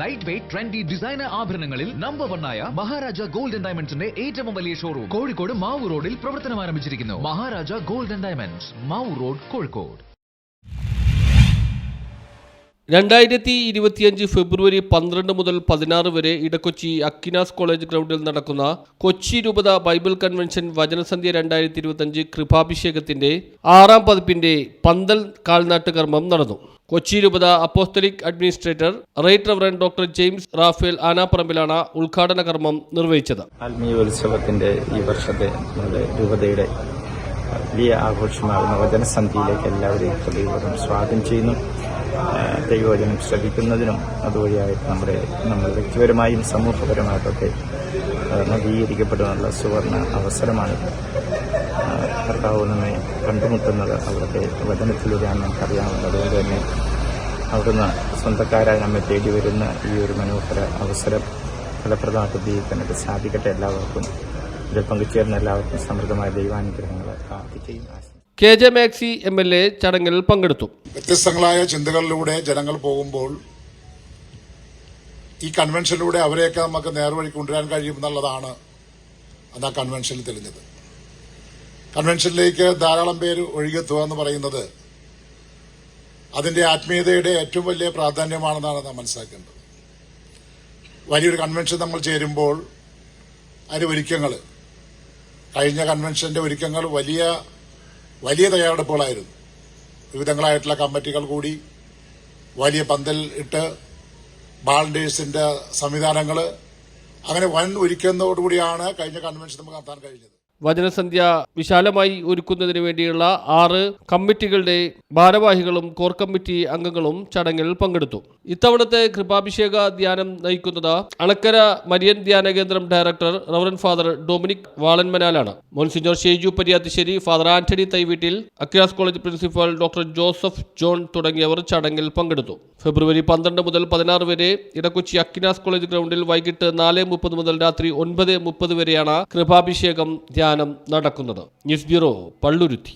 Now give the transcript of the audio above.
Light weight trendy designer ആഭരണങ്ങളിൽ number വണ്ണായ Maharaja golden ഡയമണ്ട്സിന്റെ ഏറ്റവും വലിയ ഷോറൂം കോഴിക്കോട് മാവൂർ റോഡിൽ പ്രവർത്തനം ആരംഭിച്ചിരിക്കുന്നു Maharaja golden diamonds Mavoor road Kozhikode. രണ്ടായിരത്തി ഇരുപത്തിയഞ്ച് ഫെബ്രുവരി പന്ത്രണ്ട് മുതൽ പതിനാറ് വരെ ഇടക്കൊച്ചി അക്കിനാസ് കോളേജ് ഗ്രൗണ്ടിൽ നടക്കുന്ന കൊച്ചി രൂപത ബൈബിൾ കൺവെൻഷൻ വചനസന്ധ്യ രണ്ടായിരത്തി ഇരുപത്തിയഞ്ച് കൃപാഭിഷേകത്തിന്റെ ആറാം പതിപ്പിന്റെ പന്തൽ കാൽനാട്ട് കർമ്മം നടന്നു. കൊച്ചി രൂപത apostolic administrator right reverend doctor James Raphael ആനാപ്പറമ്പിലാണ് ഉദ്ഘാടന കർമ്മം നിർവഹിച്ചത്. ആത്മീയോത്സവത്തിന്റെ ഈ വർഷത്തെ രൂപതയുടെ വലിയ ആഘോഷമാകുന്ന വചനസന്ധിയിലേക്ക് എല്ലാവരെയും സ്വാഗതം ചെയ്യുന്നു. ദൈവവചനം ശ്രവിക്കുന്നതിനും അതുവഴിയായിട്ട് നമ്മുടെ നമ്മൾ വ്യക്തിപരമായും സമൂഹപരമായിട്ടൊക്കെ നവീകരിക്കപ്പെടുന്നുള്ള സുവർണ അവസരമാണിത് കർത്താവ് നമ്മെ കണ്ടുമുട്ടുന്നത് അവിടുത്തെ വചനത്തിലൂടെയാണ് നമുക്കറിയാവുന്നത്. അതുകൊണ്ട് തന്നെ അവിടുന്ന് സ്വന്തക്കാരായി നമ്മെ തേടി വരുന്ന ഈ ഒരു മനോഹര അവസരം ഫലപ്രദമായിട്ട് ഉപയോഗിക്കാനായിട്ട് സാധിക്കട്ടെ എല്ലാവർക്കും. ഇതിൽ പങ്കുചേർന്ന എല്ലാവർക്കും സമൃദ്ധമായ ദൈവാനുഗ്രഹങ്ങൾ പ്രാർത്ഥിക്കുകയും ആശംസിക്കുകയും K J Maxi M L A ചടങ്ങിൽ പങ്കെടുത്തു. വ്യത്യസ്തങ്ങളായ ചിന്തകളിലൂടെ ജനങ്ങൾ പോകുമ്പോൾ ഈ കൺവെൻഷനിലൂടെ അവരെയൊക്കെ നമുക്ക് നേർവഴി കൊണ്ടുവരാൻ കഴിയുമെന്നുള്ളതാണ് അന്ന് ആ കൺവെൻഷനിൽ തെളിഞ്ഞത്. കൺവെൻഷനിലേക്ക് ധാരാളം പേര് ഒഴുകിയെത്തുക എന്ന് പറയുന്നത് അതിന്റെ ആത്മീയതയുടെ ഏറ്റവും വലിയ പ്രാധാന്യമാണെന്നാണ് നാം മനസ്സിലാക്കേണ്ടത്. വലിയൊരു കൺവെൻഷൻ നമ്മൾ ചേരുമ്പോൾ അതിന്റെ ഒരുക്കങ്ങൾ കഴിഞ്ഞ കൺവെൻഷന്റെ ഒരുക്കങ്ങൾ വലിയ വലിയ തയ്യാറെടുപ്പുകളായിരുന്നു. വിവിധങ്ങളായിട്ടുള്ള കമ്മിറ്റികൾ കൂടി വലിയ പന്തൽ ഇട്ട് വാളണ്ടിയേഴ്സിന്റെ സംവിധാനങ്ങൾ അങ്ങനെ വൻ ഒരുക്കുന്നതോടുകൂടിയാണ് കഴിഞ്ഞ കൺവെൻഷൻ നമുക്ക് നടത്താൻ കഴിഞ്ഞത്. വചനസന്ധ്യ വിശാലമായി ഒരുക്കുന്നതിന് വേണ്ടിയുള്ള ആറ് കമ്മിറ്റികളുടെ ഭാരവാഹികളും കോർ കമ്മിറ്റി അംഗങ്ങളും ചടങ്ങിൽ പങ്കെടുത്തു. ഇത്തവണത്തെ കൃപാഭിഷേക ധ്യാനം നയിക്കുന്നത് അളക്കര മരിയൻ ധ്യാന കേന്ദ്രം director reverend father Dominic വാളൻമനാലാണ് monsignor Sheju Pariyathissery father Antony Thaiveettil Aquinas college principal doctor Joseph John തുടങ്ങിയവർ ചടങ്ങിൽ പങ്കെടുത്തു. ഫെബ്രുവരി പന്ത്രണ്ട് മുതൽ പതിനാറ് വരെ ഇടക്കൊച്ചി അക്കിനാസ് കോളേജ് ഗ്രൗണ്ടിൽ വൈകിട്ട് നാല് മുപ്പത് മുതൽ രാത്രി ഒൻപത് മുപ്പത് വരെയാണ് കൃപാഭിഷേകം ധ്യാനം നടക്കുന്നത്. News bureau Palluruthy.